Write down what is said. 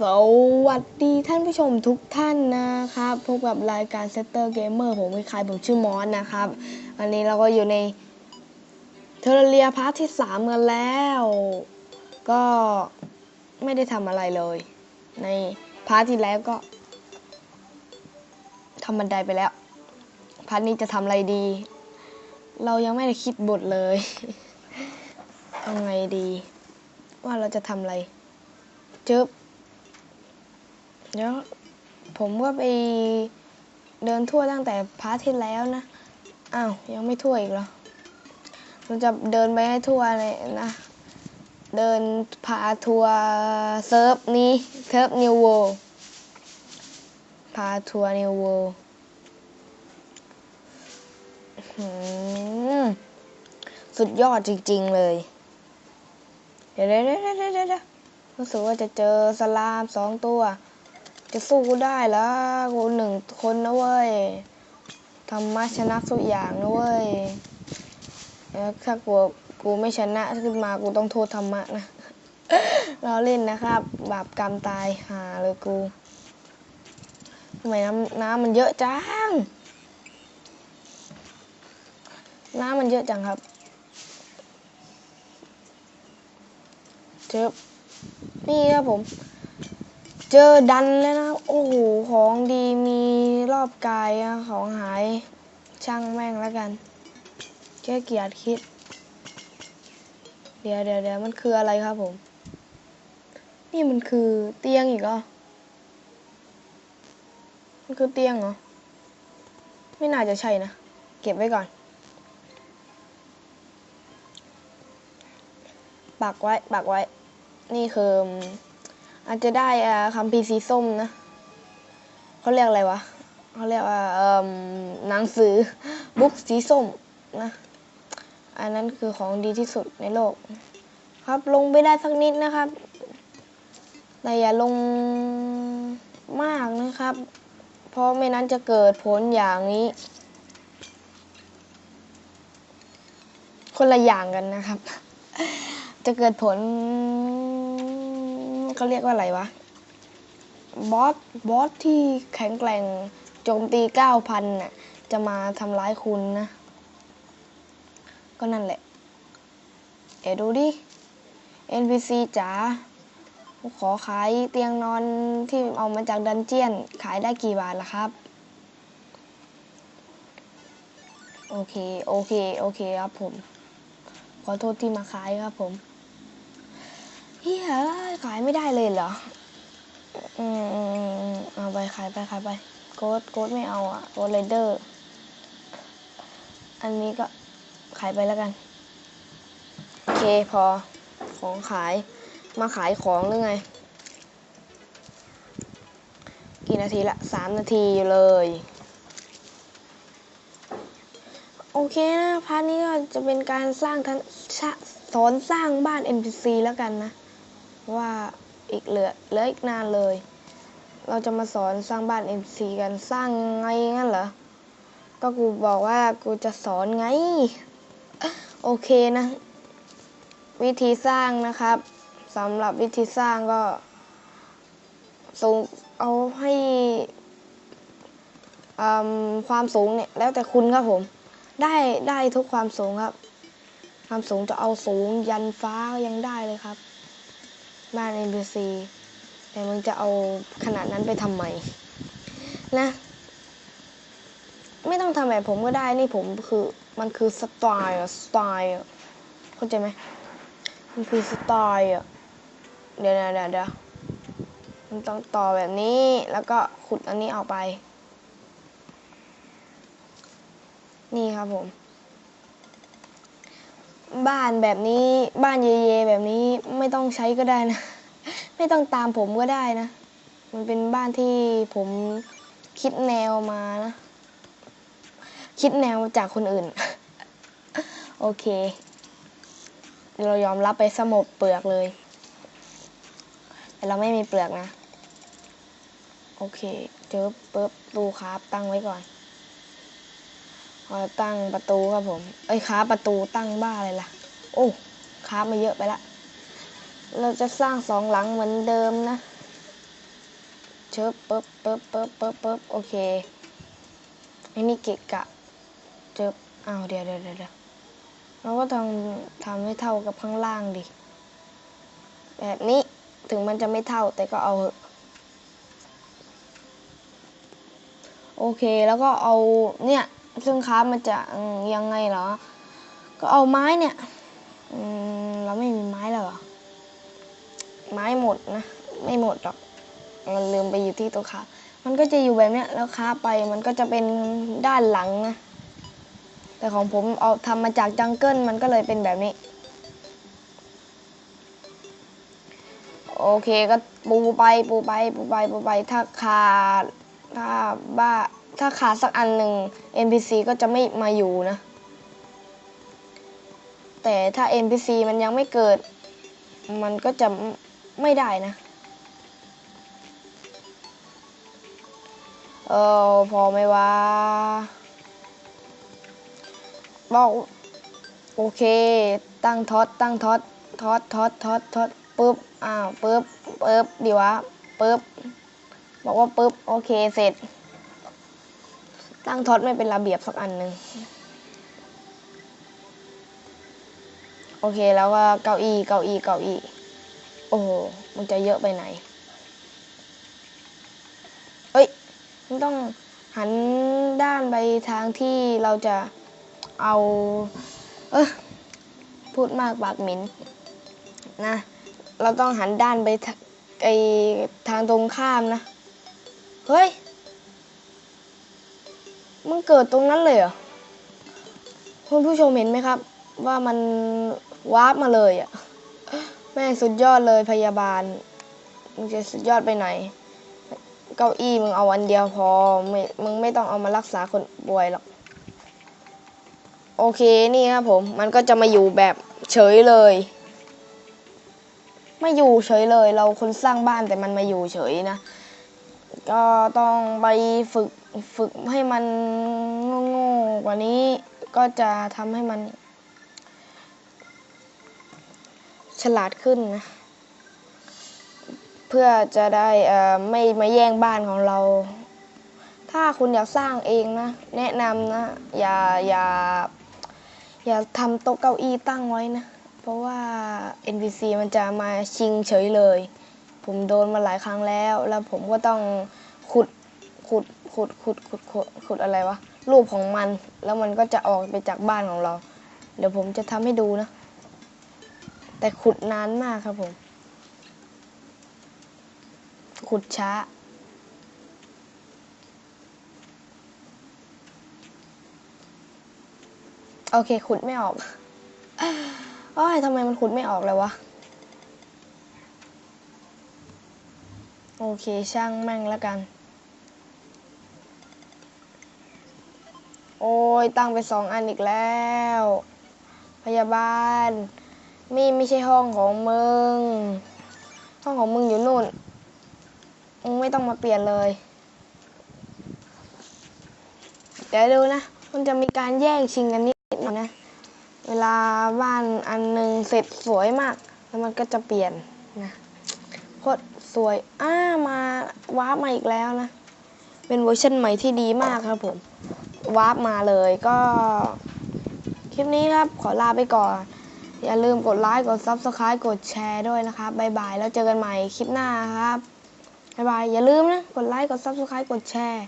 สวัสดีท่านผู้ชมทุกท่านนะครับพบกับรายการเซตเตอร์เกมเมอร์ผมเป็นใครผมชื่อมอสนะครับ อันนี้เราก็อยู่ในเทอร์เรียพาร์ทที่3กันแล้ว ก็ไม่ได้ทำอะไรเลย ในพาร์ทที่แล้วก็ทำบันไดไปแล้ว พาร์ทนี้จะทำอะไรดี เรายังไม่ได้คิดบทเลยเอาไงดี ว่าเราจะทำอะไรจึ๊บ เดี๋ยวผมก็ไปเดินทั่วตั้งแต่พาร์ทที่แล้วนะ อ้าว ยังไม่ทั่วอีกเหรอผมจะเดินไปให้ทั่วเลยนะ เดินพาทัวร์เซิร์ฟนี้เซิร์ฟนิวโวพาทัวร์นิวโวสุดยอดจริง ๆ เลย เดี๋ยวเดี๋ยวเดี๋ยวเดี๋ยวเดี๋ยวรู้สึกว่าจะเจอสลามสองตัว จะสู้กูได้แล้วกูหนึ่งคนนะเว้ยธรรมะชนะทุกอย่างนะเว้ยแล้วถ้ากูกูไม่ชนะขึ้นมากูต้องโทษธรรมะนะเราเล่นนะครับ บาปกรรมตายหาเลยกูทำไมน้ำน้ำมันเยอะจัง น้ำมันเยอะจังครับเจอนี่ครับผม เจอดันแล้วนะโอ้โห ของดีมีรอบกายของหาย ช่างแม่งแล้วกัน แค่เกียดคิด เดี๋ยวเดี๋ยวเดี๋ยวมันคืออะไรครับผม นี่มันคือเตียงอีกเหรอ มันคือเตียงเหรอ ไม่น่าจะใช่นะ เก็บไว้ก่อน ปักไว้ ปักไว้ นี่คือ อาจจะได้คำพีสีส้มนะเขาเรียกอะไรวะเขาเรียกว่าหนังสือบุ๊กสีส้มนะ อันนั้นคือของดีที่สุดในโลก ครับลงไปได้สักนิดนะครับ แต่อย่าลงมากนะครับ เพราะไม่นั้นจะเกิดผลอย่างนี้ คนละอย่างกันนะครับ จะเกิดผล เขาเรียกว่าอะไรวะ บอส บอสที่แข็งแกร่งโจมตีเก้าพันน่ะ จะมาทำร้ายคุณนะ ก็นั่นแหละ เดี๋ยวดูดิ NPC จ๋า ขอขายเตียงนอนที่เอามาจากดันเจียน ขายได้กี่บาทล่ะครับ โอเค โอเค โอเคครับผม ขอโทษที่มาขายครับผม เฮียขายไม่ได้เลยเหรอ อืมเอาไปขายไปขายไป โกดโกดไม่เอาอะโกดไรเดอร์ อันนี้ก็ขายไปแล้วกัน โอเคพอ ของขาย มาขายของหรือไง กี่นาทีละสามนาทีเลย โอเคนะพาร์ทนี้ก็จะเป็นการสร้างทันสอนสร้างบ้าน NPC แล้วกันนะ ว่าอีกเหลือเหลืออีกนานเลย เราจะมาสอนสร้างบ้าน NPC กันสร้างไงงั้นเหรอ ก็กูบอกว่ากูจะสอนไง โอเคนะ วิธีสร้างนะครับสำหรับวิธีสร้างก็สูงเอาให้อืมความสูงเนี่ยแล้วแต่คุณครับผม ได้ได้ทุกความสูงครับ ความสูงจะเอาสูงยันฟ้าก็ยังได้เลยครับ บ้าน NPC แต่มึงจะเอาขนาดนั้นไปทำไมนะ ไม่ต้องทำแบบผมก็ได้นี่ผมคือมันคือสไตล์อะสไตล์อะเข้าใจไหมมันคือสไตล์อะเดี๋ยวเดี๋ยวเดี๋ยวมันต้องต่อแบบนี้แล้วก็ขุดอันนี้ออกไป นี่ครับผม บ้านแบบนี้บ้านเยๆแบบนี้ไม่ต้องใช้ก็ได้นะ ไม่ต้องตามผมก็ได้นะ มันเป็นบ้านที่ผมคิดแนวมานะ คิดแนวจากคนอื่น โอเค เรายอมรับไปสมบเปลือกเลย แต่เราไม่มีเปลือกนะ โอเค เจอปุ๊บตูครับตั้งไว้ก่อน ตั้งประตูครับผม เอ้ยค้าประตูตั้งบ้าเลยล่ะ โอ้ค้ามาเยอะไปละ เราจะสร้างสองหลังเหมือนเดิมนะ เชิบปึ๊บปึ๊บปึ๊บปึ๊บปึ๊บโอเคไอ้นี่เกะกะ เจิบอ้าวเดี๋ยวเดี๋ยวเดี๋ยวเดี๋ยวเราก็ต้องทำให้เท่ากับข้างล่างดิ แบบนี้ถึงมันจะไม่เท่าแต่ก็เอาโอเคแล้วก็เอาเนี่ย ซึ่งค้ามันจะยังไงเหรอ ก็เอาไม้เนี่ยเราไม่มีไม้แล้วเหรอ ไม้หมดนะ ไม่หมดหรอก มันลืมไปอยู่ที่ตัวค้ามันก็จะอยู่แบบเนี้ยแล้วค้าไปมันก็จะเป็นด้านหลังนะ แต่ของผมเอาทำมาจากจังเกิลมันก็เลยเป็นแบบนี้ โอเคก็ปูไปปูไปปูไปปูไปถ้าขาดถ้าบ้า ถ้าขาดสักอันหนึ่ง NPC ก็จะไม่มาอยู่นะ แต่ถ้า NPC มันยังไม่เกิด มันก็จะไม่ได้นะเออพอไหมวะบอกโอเค ตั้งท็อตตั้งท็อตท็อตท็อตท็อตท็อตปึ๊บอ้าวปึ๊บปึ๊บดีวะปึ๊บบอกว่าปึ๊บโอเคเสร็จ ตั้งท็อตไม่เป็นระเบียบสักอันหนึ่งโอเคแล้วก็เก้าอี้เก้าอี้เก้าอี้โอ้โหมันจะเยอะไปไหนเอ้ยมันต้องหันด้านไปทางที่เราจะเอา เออพูดมากปากหม็นนะ เราต้องหันด้านไปไอทางตรงข้ามนะ เฮ้ย มันเกิดตรงนั้นเลยเหรอคุณผู้ชมเห็นไหมครับ ว่ามันวาร์ปมาเลยอะแม่สุดยอดเลยพยาบาลมึงจะสุดยอดไปไหน เก้าอี้มึงเอาอันเดียวพอไม่มึงไม่ต้องเอามารักษาคนป่วยหรอกโอเคนี่ครับผม มันก็จะมาอยู่แบบเฉยเลยไม่อยู่เฉยเลย เราคนสร้างบ้านแต่มันมาอยู่เฉยนะ ก็ต้องไปฝึก ฝึกให้มันโง่ๆกว่านี้ก็จะทำให้มัน ฉลาดขึ้นนะ เพื่อจะได้ไม่มาแย่งบ้านของเรา ถ้าคุณอยากสร้างเองนะ แนะนำนะ อย่าอย่าอย่าทำโต๊ะเก้าอี้ตั้งไว้นะ เพราะว่า NPC มันจะมาชิงเฉยเลย ผมโดนมาหลายครั้งแล้ว แล้วผมก็ต้องขุดขุด ขุดขุดขุดขุดขุดอะไรวะรูปของมัน แล้วมันก็จะออกไปจากบ้านของเรา เดี๋ยวผมจะทำให้ดูนะ แต่ขุดนานมากครับผม ขุดช้า โอเค ขุดไม่ออกโอ้ยทำไมมันขุดไม่ออกเลยวะ โอเค ช่างแม่งแล้วกัน โอ้ยตั้งไปสองอันอีกแล้ว พยาบาลมีไม่ใช่ห้องของมึง ห้องของมึงอยู่นู่น มึงไม่ต้องมาเปลี่ยนเลย เดี๋ยวดูนะ มันจะมีการแย่งชิงกันนิดหน่อยนะ เวลาบ้านอันหนึ่งเสร็จสวยมาก แล้วมันก็จะเปลี่ยนนะโคตรสวย อ้ามาว้ามาอีกแล้วนะ เป็นเวอร์ชันใหม่ที่ดีมากครับผม วาร์ปมาเลยก็ คลิปนี้ครับขอลาไปก่อน อย่าลืมกดไลค์กด Subscribe กดแชร์ด้วยนะครับบ๊ายบายแล้วเจอกันใหม่คลิปหน้าครับบ๊ายบายอย่าลืมนะ กดไลค์กด Subscribe กดแชร์